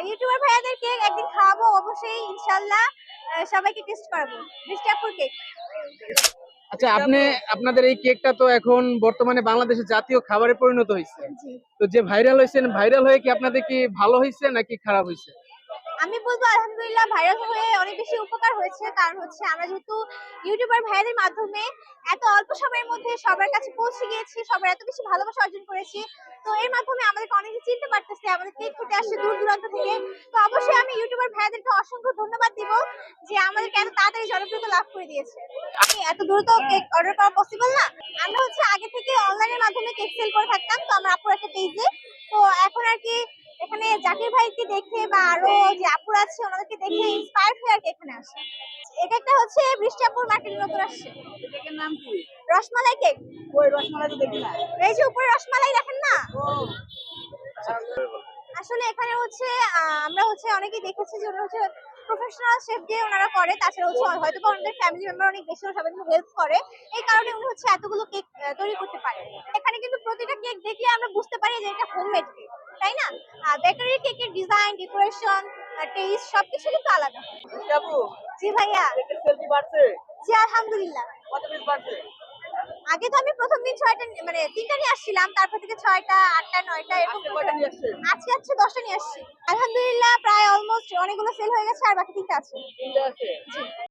YouTuber ভাইয়াদের cake একদিন খাওয়াবো অবশ্যই ইনশাল্লাহ সবাইকে টেস্ট করাবো। মিষ্টাপুর কেক আচ্ছা আপনি আপনাদের এই কেকটা তো এখন বর্তমানে বাংলাদেশের জাতীয় খাবারে পরিণত হয়েছে। তো যে ভাইরাল হয়েছেন ভাইরাল হয়ে কি আপনাদের কি ভালো হয়েছে নাকি খারাপ হয়েছে? আমি বলব আলহামদুলিল্লাহ ভাইরাল হয়ে অনেক বেশি উপকার হয়েছে। কারণ হচ্ছে আমরা যেহেতু ইউটিউবার ভাইয়াদের মাধ্যমে এত অল্প সময়ের মধ্যে সবার কাছে পৌঁছে গিয়েছি, সবার এত বেশি ভালোবাসা অর্জন করেছি, তো এর মাধ্যমে আমাদেরকে অনেকে চিনতে পারতেছে, আমাদের কেক খেতে আসছে দূর দূরান্ত থেকে। তো অবশ্যই আমি ইউটিউবার ভাইয়াদেরকে অসংখ্য ধন্যবাদ দিব যে আমাদেরকে এত তাড়াতাড়ি জনপ্রিয়তা লাভ করে দিয়েছে। আমি এত দ্রুত কেক অর্ডার করা পসিবল না? আমরা হচ্ছে আগে থেকে অনলাইনের মাধ্যমে কেক সেল করে থাকতাম, তো আমার আপুর একটা পেজে তো এখন আর কি এখানে জাকির ভাইকে দেখে বা আরও যে আপুর আছে ওনাদেরকে দেখে ইন্সপায়ার হয়ে আর কি এখানে আসে। এটা একটা হচ্ছে বৃষ্টিপুর মার্কেটে নতুন আসছে। কেকের নাম কি? রসমালাই কেক ওই রসমালাই তো দেখি না। এই যে উপরে রসমালাই দেখেন না? আসলে এখানে হচ্ছে আমরা হচ্ছে অনেকেই দেখেছি যে হচ্ছে প্রফেশনাল শেফ দিয়ে ওনারা করে তাছাড়া হচ্ছে হয়তো বা ওনাদের ফ্যামিলি মেম্বার অনেক বেশি ওরা সবাইকে হেল্প করে। এই কারণে উনি হচ্ছে এতগুলো কেক তৈরি করতে পারে এখানে কিন্তু প্রতিটা কেক দেখলে আমরা বুঝতে পারি যে এটা হোমমেড কেক তাই না? বেকারি কেকের ডিজাইন ডেকোরেশন টেস্ট সবকিছু কিন্তু আলাদা। জি ভাইয়া। বাড়ছে? জি আলহামদুলিল্লাহ। কত পিস বাড়ছে? আগে তো আমি প্রথম দিন ছয়টা মানে তিনটা নিয়ে আসছিলাম তারপর থেকে ছয়টা আটটা নয়টা এরকম আজকে আজকে দশটা নিয়ে আসছি। আলহামদুলিল্লাহ প্রায় অলমোস্ট অনেকগুলো সেল হয়ে গেছে আর বাকি তিনটা আছে।